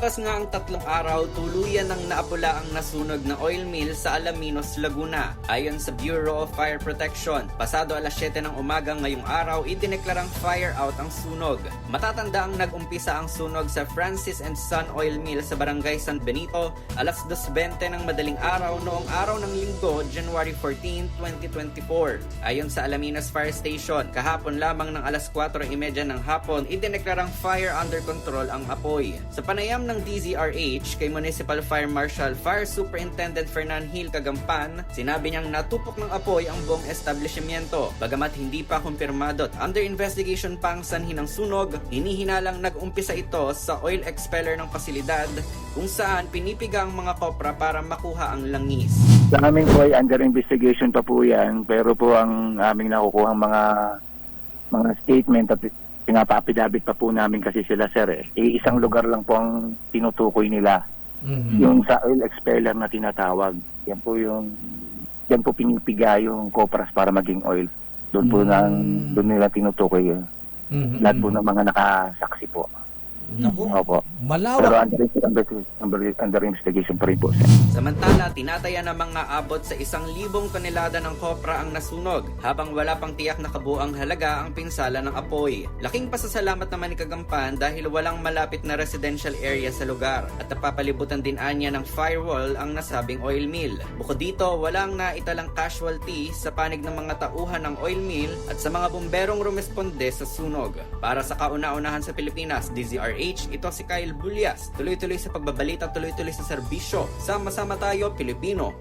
Makalipas nga ang tatlong araw, tuluyan ng naapula ang nasunog na oil mill sa Alaminos, Laguna. Ayon sa Bureau of Fire Protection, pasado alas 7 ng umaga ngayong araw, idineklarang fire out ang sunog. Matatanda ang nag-umpisa ang sunog sa Francis and Son Oil Mill sa Barangay San Benito alas 2.20 ng madaling araw noong araw ng linggo, January 14, 2024. Ayon sa Alaminos Fire Station, kahapon lamang ng alas 4.30 ng hapon, idineklarang fire under control ang apoy. Sa panayam ng DZRH kay Municipal Fire Marshal Fire Superintendent Fernan Hill Kagampan, sinabi niyang natupok ng apoy ang buong establishmento. Bagamat hindi pa kumpirmado at under investigation pa ang sanhi ng sunog, hinihinalang nag-umpisa ito sa oil expeller ng pasilidad kung saan pinipiga ang mga kopra para makuha ang langis. Sa amin po ay under investigation pa po yan, pero po ang aming nakukuha mga mga statement at pinapapidabit pa po namin kasi sila sir eh. Eh, isang lugar lang po ang tinutukoy nila, Mhm. yung sa oil expeller na tinatawag. Yan po yung yan po pinipiga yung copras para maging oil. Doon po Mm. nang doon nila tinutukoy yun. Mhm. Lahat po ng mga nakasaksi po. Naku, Opo. Pero malawak. under, under, under, under investigation pa rin po sir. Samantala, tinataya na mga abot sa isang libong tonelada ng kopra ang nasunog habang wala pang tiyak na kabuang halaga ang pinsala ng apoy. Laking pasasalamat naman ni Kagampan dahil walang malapit na residential area sa lugar at napapalibutan din anya ng firewall ang nasabing oil mill. Bukod dito, walang naitalang casualty sa panig ng mga tauhan ng oil mill at sa mga bomberong rumesponde sa sunog. Para sa kauna-unahan sa Pilipinas, DZRH, ito si Kyle Bulyas. Tuloy-tuloy sa pagbabalita, tuloy-tuloy sa serbisyo. Sama-sama tayo, Pilipino.